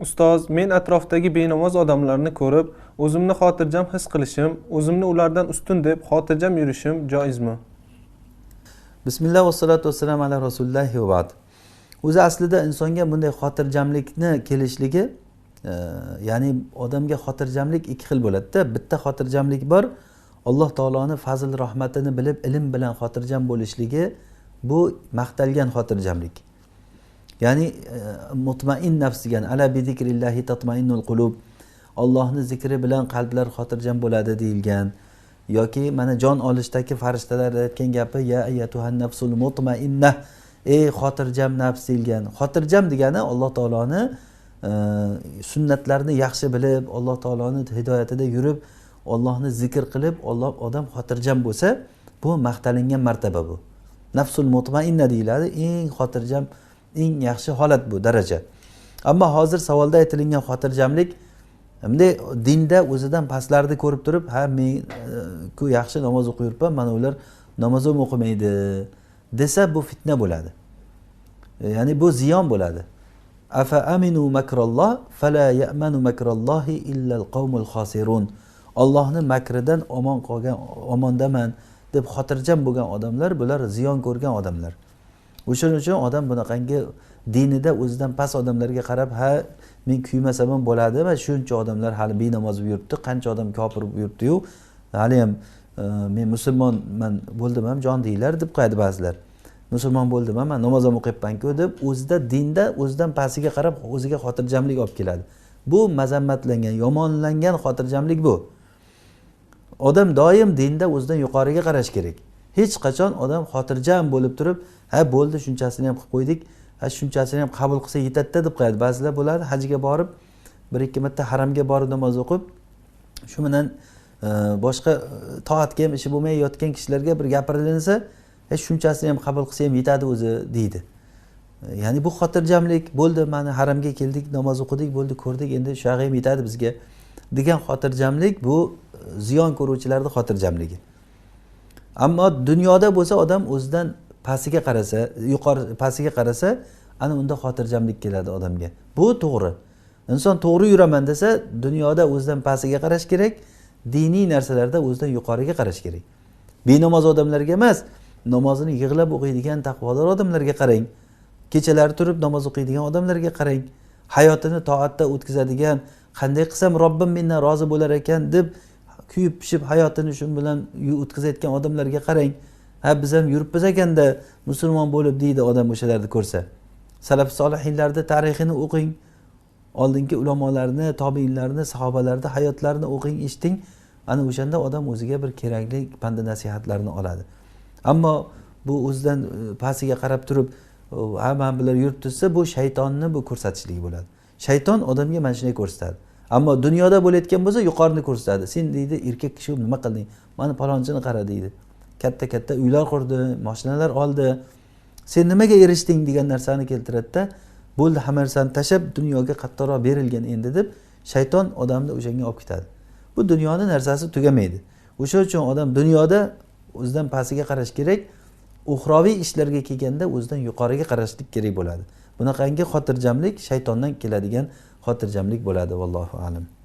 ustoz men atrofdagi benamoz odamlarni ko'rib o'zimni xotirjam his qilishim o'zimni ulardan ustun deb xotirjam yurishim joizmi? Bismillah vassalotu vassalam ala rasulillahi va o'zi aslida insonga bunday xotirjamlikni kelishligi e, ya'ni odamga xotirjamlik ikki xil bo'ladida. Bitta xotirjamlik bor alloh taoloni fazl rahmatini bilib ilm bilan xotirjam bo'lishligi bu maqtalgan xotirjamlik. Ya'ni e, mutmain nafs degan ala bi zikrillahi tatmainnul qulub ollohni zikri bilan qalblar xotirjam bo'ladi deyilgan. Yoki mana jon olishdagi farishtalar aytgan gapi ya ayatuhan nafsul mutmainna ey xotirjam nafs deyilgan. Xotirjam degani alloh taoloni e, sunnatlarini yaxshi bilib alloh taoloni hidoyatida yurib ollohni zikr qilib olloh odam xotirjam bo'lsa bu maqtalingan martaba bu. Nafsul mutmainna deyiladi eng xotirjam eng yaxshi holat bu daraja. Ammo hozir savolda aytilingan xotirjamlik bunday dinda o'zidan pastlarni ko'rib turib ha men e, ku yaxshi namoz o'qib yuribman mana ular namoz ham o'qimaydi desa bu fitna bo'ladi. E, ya'ni bu ziyon bo'ladi. Afa aminu makralloh fala ya'manu makrallohi illal qavmul xosirun ollohni makridan omon qolgan omondaman deb xotirjam bo'lgan odamlar bular ziyon ko'rgan odamlar. O'shaning uchun odam bunaqangi dinida o'zidan past odamlarga qarab ha men kuymasam ham bo'ladi va shuncha odamlar hali benamoz bo'lib yuribdi qancha odam kofir bo'lib yuribdiyu haliyam e, men musulmonman bo'ldim ham jon deylar deb qo'yadi ba'zilar. Musulmon bo'ldim ham man namoz ham o'qiyapmanku deb o'zida dinda o'zidan pastiga qarab o'ziga xotirjamlik olib keladi. Bu mazammatlangan yomonlangan xotirjamlik bu. Odam doim dinda o'zidan yuqoriga qarash kerak. Hech qachon odam xotirjam bo'lib turib ha bo'ldi shunchasini ham qilib qo'ydik ha shunchasini ham qabul qilsa yetadida deb qo'yadi. Ba'zilar bo'ladi hajga borib bir ikki marta haramga borib namoz o'qib shu bilan e, boshqa e, toatga ham ishi bo'lmay yotgan kishilarga bir gapirilinsa shunchasini ham qabul qilsa ham yetadi o'zi deydi. E, ya'ni bu xotirjamlik bo'ldi mana haramga keldik namoz o'qidik bo'ldi ko'rdik endi shu ham yetadi bizga degan xotirjamlik bu ziyon ko'ruvchilarni xotirjamligi. Ammo dunyoda bo'lsa odam o'zidan pastiga qarasa yuqori pastiga qarasa ana unda xotirjamlik keladi odamga. Bu to'g'ri. Inson to'g'ri yuraman desa dunyoda o'zidan pastiga qarash kerak diniy narsalarda o'zidan yuqoriga qarash kerak. Benamoz odamlarga emas namozini yig'lab o'qiydigan taqvodor odamlarga qarang. Kechalari turib namoz o'qiydigan odamlarga qarang. Hayotini toatda o'tkazadigan qanday qilsam robbim mendan rozi bo'lar ekan deb kuyib pishib hayotini shu bilan o'tkazayotgan odamlarga qarang ha biz ham yuribmiz ekanda musulmon bo'lib deydi odam o'shalarni ko'rsa. Salaf solihinlarni tarixini o'qing oldingi ulamolarni tobeinlarni sahobalarni hayotlarini o'qing eshiting. Ana o'shanda odam o'ziga bir kerakli panda nasihatlarni oladi. Ammo bu o'zidan e, pastiga qarab turib ha man bular yuribdi desa bu shaytonni bu ko'rsatishligi bo'ladi. Shayton odamga mana shunday ko'rsatadi. Ammo dunyoda bo'layotgan bo'lsa yuqorini ko'rsatadi. Sen deydi erkak kishi nima qilding? Mana palonchini qara deydi. Katta katta uylar qurdi moshinalar oldi. Sen nimaga erishding degan narsani keltiradida bo'ldi hamma narsani tashlab dunyoga qattiqroq berilgin endi deb shayton odamni o'shanga olib ketadi. Bu dunyoni narsasi tugamaydi. O'sha uchun odam dunyoda o'zidan pastiga qarash kerak uxroviy ishlarga kelganda o'zidan yuqoriga qarashlik kerak bo'ladi. Bunaqangi xotirjamlik shaytondan keladigan xotirjamlik bo'ladi vallohu alam.